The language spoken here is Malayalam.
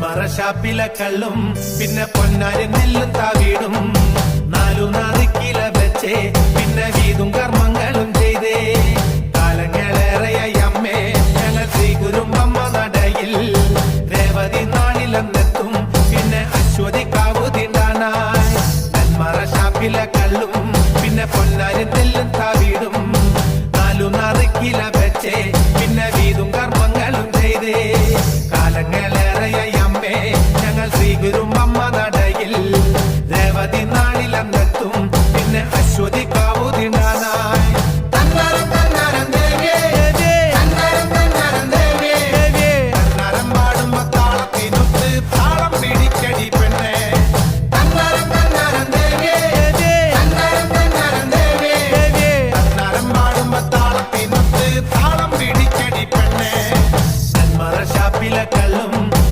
നെന്മറ കള്ളും പിന്നെ പൊന്നാരി നെല്ലും താവീടും നാലു നാറിക്കില വെച്ചേ പിന്നെ വീതും കർമ്മങ്ങളും ചെയ്തേ. കാലങ്ങളേറെയായി അമ്മേ ഞങ്ങൾ ശ്രീ നടയിൽ. രേവതി നാളിലെന്നെത്തും പിന്നെ അശ്വതി കാവുതിണ്ടാനായി നെന്മറ കള്ളും പിന്നെ പൊന്നാരി നെല്ലും താവീടും നാലു നാറിക്കില വെച്ചേ പിന്നെ വീതും കർമ്മങ്ങളും ചെയ്തേ. കാലങ്ങളെ